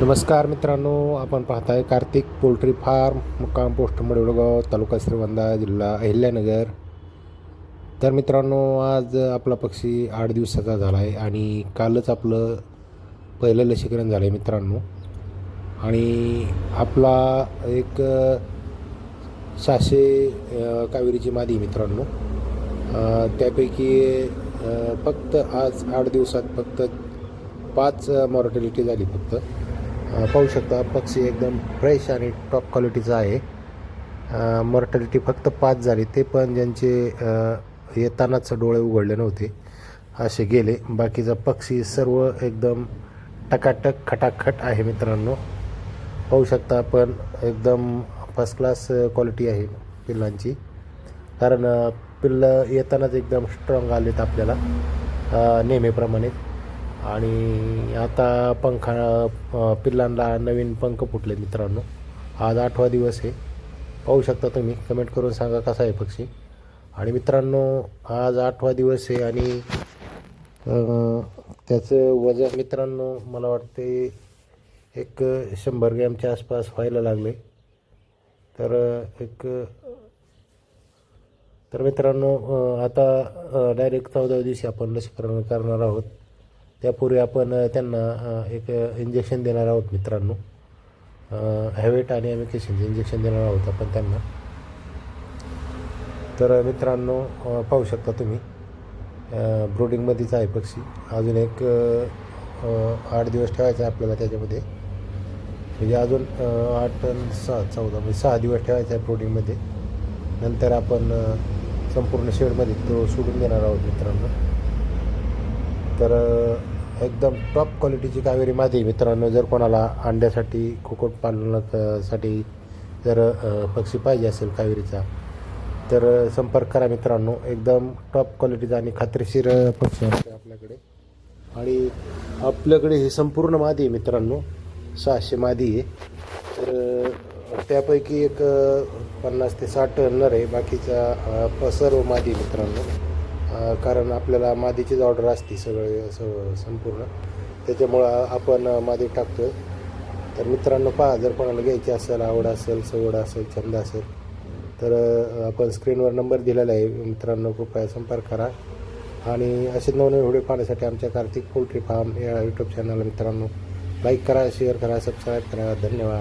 नमस्कार मित्रांनो आपण पाहताय कार्तिक पोल्ट्री फार्म मुक्काम पोस्ट मडवळगाव तालुका श्रीवंदा जिल्हा अहिल्यानगर. तर मित्रांनो आज आपला पक्षी आठ दिवसाचा झाला आहे आणि कालच आपलं पहिलं लसीकरण झालं आहे मित्रांनो. आणि आपला एक सहाशे कावेरीची मादी मित्रांनो. त्यापैकी फक्त आज आठ दिवसात फक्त पाच मॉर्टॅलिटी झाली फक्त. पाहू शकता पक्षी एकदम फ्रेश आणि टॉप क्वालिटीचा आहे. मॉर्टॅलिटी फक्त पाच झाली. ते पण ज्यांचे येतानाच डोळे उघडले नव्हते असे गेले. बाकीचा पक्षी सर्व एकदम टकाटक खटाखट आहे मित्रांनो. पाहू शकता आपण एकदम फर्स्ट क्लास क्वालिटी आहे पिल्लांची. कारण पिल्लं येतानाच एकदम स्ट्रॉंग आलेत आपल्याला नेहमीप्रमाणे. आणि आता पंखा पिल्लांला पिल्लांना नवीन पंख फुटले मित्रांनो. आज आठवा दिवस आहे. पाहू शकता तुम्ही. कमेंट करून सांगा कसा आहे पक्षी. आणि मित्रांनो आज आठवा दिवस आहे आणि त्याचं वजन मित्रांनो मला वाटते एक शंभर ग्रॅमच्या आसपास व्हायला लागले तर एक तर मित्रांनो आता डायरेक्ट चौदा दिवशी आपण लसीकरण करणार आहोत. त्यापूर्वी आपण त्यांना एक इंजेक्शन देणार आहोत मित्रांनो. हॅवेट आणि ॲमिकेशनचे इंजेक्शन देणार आहोत आपण त्यांना. तर मित्रांनो पाहू शकता तुम्ही ब्रोडिंगमध्येच आहे पक्षी. अजून एक आठ दिवस ठेवायचा आहे आपल्याला त्याच्यामध्ये. म्हणजे अजून आठ सहा चौदा म्हणजे सहा दिवस ठेवायचा आहे ब्रोडिंगमध्ये नंतर आपण संपूर्ण शेडमध्ये तो सोडून देणार आहोत मित्रांनो. तर एकदम टॉप क्वालिटीची कावेरी मादी मित्रांनो. जर कोणाला अंड्यासाठी कुक्कुटपालनासाठी जर पक्षी पाहिजे असेल कावेरीचा तर संपर्क करा मित्रांनो. एकदम टॉप क्वालिटीचा आणि खात्रीशीर पक्षी असते आपल्याकडे. आणि आपल्याकडे ही संपूर्ण मादी आहे मित्रांनो. सहाशे मादी आहे. तर त्यापैकी एक पन्नास ते साठ नर आहे. बाकीचा प- सर्व मादी मित्रांनो. कारण आपल्याला मादीचीच ऑर्डर असते सगळे असं संपूर्ण. त्याच्यामुळं आपण मादी टाकतो आहे तर मित्रांनो पहा जर कोणाला घ्यायची असेल आवड असेल सवड असेल छंद असेल तर आपण स्क्रीनवर नंबर दिलेला आहे. मित्रांनो कृपया संपर्क करा. आणि असे नवनवीन व्हिडिओ पाहण्यासाठी आमच्या कार्तिक पोल्ट्री फार्म या यूट्यूब चॅनलला मित्रांनो लाईक करा शेअर करा सबस्क्राईब करा. धन्यवाद.